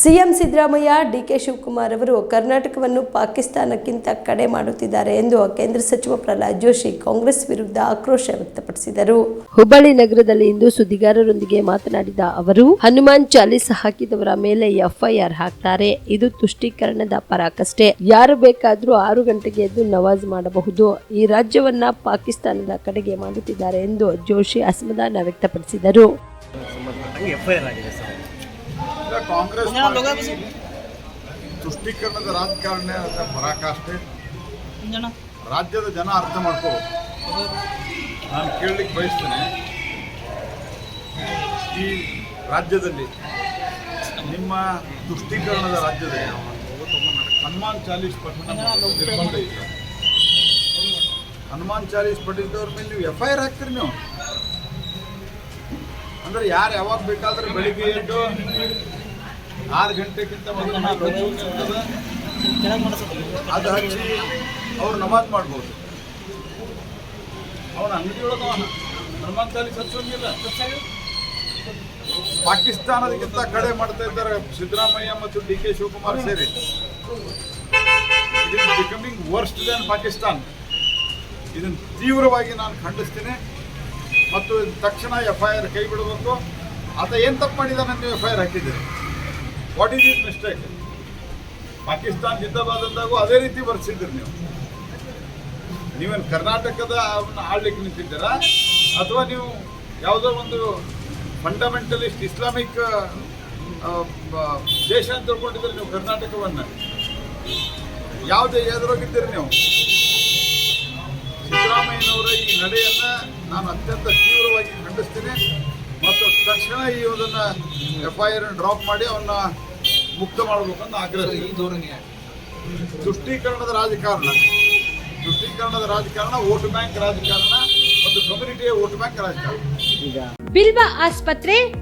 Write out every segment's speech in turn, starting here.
CM Siddaramaiah DK Shivakumar ಅವರು ಕರ್ನಾಟಕವನ್ನು ಪಾಕಿಸ್ತಾನಕ್ಕಿಂತ ಕಡೆ ಮಾಡುತ್ತಿದ್ದಾರೆ ಎಂದು ಕೇಂದ್ರ ಸಚಿವ ಪ್ರಹ್ಲಾದ್ ಜೋಶಿ ಕಾಂಗ್ರೆಸ್ ವಿರುದ್ಧ ಆಕ್ರೋಶ ವ್ಯಕ್ತಪಡಿಸಿದರು. ಹುಬ್ಬಳ್ಳಿ ನಗರದಲ್ಲಿ ಇಂದು ಸುದ್ದಿಗಾರರೊಂದಿಗೆ ಮಾತನಾಡಿದ ಅವರು ಹನುಮಾನ್ ಚಾಲೀಸ್ ಹಾಕಿದವರ ಮೇಲೆ ಎಫ್ಐಆರ್ ಹಾಕ್ತಾರೆ. ಇದು ತುಷ್ಟೀಕರಣದ ಪರಾಕಷ್ಟೆ. ಯಾರು ಬೇಕಾದರೂ ಆರು ಗಂಟೆಗೆ ಎದ್ದು ನವಾಜ್ ಮಾಡಬಹುದು. ಈ ರಾಜ್ಯವನ್ನ ಪಾಕಿಸ್ತಾನದ ಕಡೆಗೆ ಮಾಡುತ್ತಿದ್ದಾರೆ ಎಂದು ಜೋಶಿ ಅಸಮಾಧಾನ ವ್ಯಕ್ತಪಡಿಸಿದರು ಸಂಬಂಧಪಟ್ಟಂಗೆ ಎಫ್ ಐ ಆರ್ ಆಗಿದೆ ಸರ್ ಈಗ ಕಾಂಗ್ರೆಸ್ ಪಾರ್ಟಿ ತುಷ್ಟೀಕರಣದ ರಾಜಕಾರಣ ಅಂತ ಪರಾಕಾಷ್ಠೆ ರಾಜ್ಯದ ಜನ ಅರ್ಥ ಮಾಡ್ಕೋ ನಾನು ಕೇಳಲಿಕ್ಕೆ ಬಯಸ್ತೇನೆ. ಈ ರಾಜ್ಯದಲ್ಲಿ ನಿಮ್ಮ ತುಷ್ಟೀಕರಣದ ರಾಜ್ಯದಲ್ಲಿ ಹನುಮಾನ್ ಚಾಲೀಸ್ ಪಠಣ ಮಾಡೋದು ನಿರ್ಬಂಧ ಇಲ್ಲ ಹನುಮಾನ್ ಚಾಲೀಸ್ ಪಠಿಸಿದವ್ರ ಮೇಲೆ ನೀವು ಎಫ್ ಐ ಆರ್ ಹಾಕ್ತೀರಿ ನೀವು. ಅಂದ್ರೆ ಯಾರು ಯಾವಾಗ ಬೇಕಾದ್ರೆ ಬೆಳಿಗ್ಗೆ ಎದ್ದು ಆರು ಗಂಟೆಗಿಂತ ಮೊದಲು. ಅದು ಹಚ್ಚಿ ಅವ್ರು ನಮಾಜ್ ಮಾಡ್ಬೋದು. ಅವನ ಅಂಗಡಿಯೊಳಗೆ ಅವನ ಹನುಮಾನ್ ಅಲ್ಲಿ ಹಚ್ಚೋಂಗಿಲ್ಲ ಪಾಕಿಸ್ತಾನದಕ್ಕಿಂತ ಕಡೆ ಮಾಡ್ತಾ ಇದ್ದಾರೆ ಸಿದ್ದರಾಮಯ್ಯ ಮತ್ತು ಡಿ ಕೆ ಶಿವಕುಮಾರ್ ಸೇರಿ. It is becoming worst then Pakistan ಇದನ್ನು ತೀವ್ರವಾಗಿ ನಾನು ಖಂಡಿಸ್ತೀನಿ. ಮತ್ತು ತಕ್ಷಣ ಎಫ್ ಐ ಆರ್ ಕೈ ಬಿಡಬೇಕು. ಆತ ಏನು ತಪ್ಪು ಮಾಡಿದಾನೆ ನೀವು ಎಫ್ ಐ ಆರ್ ಹಾಕಿದ್ದೀರಿ what is is mistake Pakistan ಜಿಂದಾಬಾದ್ ಅದೇ ರೀತಿ ಬರ್ಸಿದ್ರಿ ನೀವು. ನೀವೇನು ಕರ್ನಾಟಕದ ಆಳ್ಲಿಕ್ಕೆ ನಿಂತಿದ್ದೀರಾ? ಅಥವಾ ನೀವು ಯಾವುದೋ ಒಂದು ಫಂಡಮೆಂಟಲಿಸ್ಟ್ ಇಸ್ಲಾಮಿಕ್ ದೇಶ ಅಂತ ತಿಳ್ಕೊಂಡಿದ್ದೀರಿ ನೀವು ಕರ್ನಾಟಕವನ್ನು? ಯಾವುದೇ ಎದುರೋಗಿದ್ದೀರಿ ನೀವು? ಸಿದ್ದರಾಮಯ್ಯನವರ ಈ ನಡೆಯನ್ನು ನಾನು ಅತ್ಯಂತ ತೀವ್ರವಾಗಿ ಖಂಡಿಸ್ತೀನಿ. ಮತ್ತು ತಕ್ಷಣ ಈ ಒಂದನ್ನ ಎಫ್ ಐ ಆರ್ ಡ್ರಾಪ್ ಮಾಡಿ ಅವನ್ನ ಮುಕ್ತ ಮಾಡಬೇಕಂತ ಆಗ್ರಹ ತುಷ್ಟೀಕರಣದ ರಾಜಕಾರಣ. ತುಷ್ಟೀಕರಣದ ರಾಜಕಾರಣ ವೋಟ್ ಬ್ಯಾಂಕ್ ರಾಜಕಾರಣ ಮತ್ತು ಕಮ್ಯುನಿಟಿಯ ವೋಟ್ ಬ್ಯಾಂಕ್ ರಾಜಕಾರಣ. ಬಿಲ್ವ ಆಸ್ಪತ್ರೆ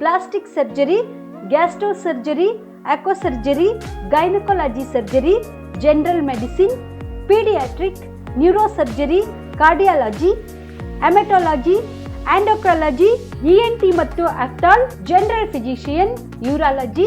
plastic surgery, gastro surgery aqua surgery, gynaecology surgery, general medicine, paediatric, neuro surgery, cardiology haematology endocrinology ENT ಮತ್ತು ophthal general physician, urology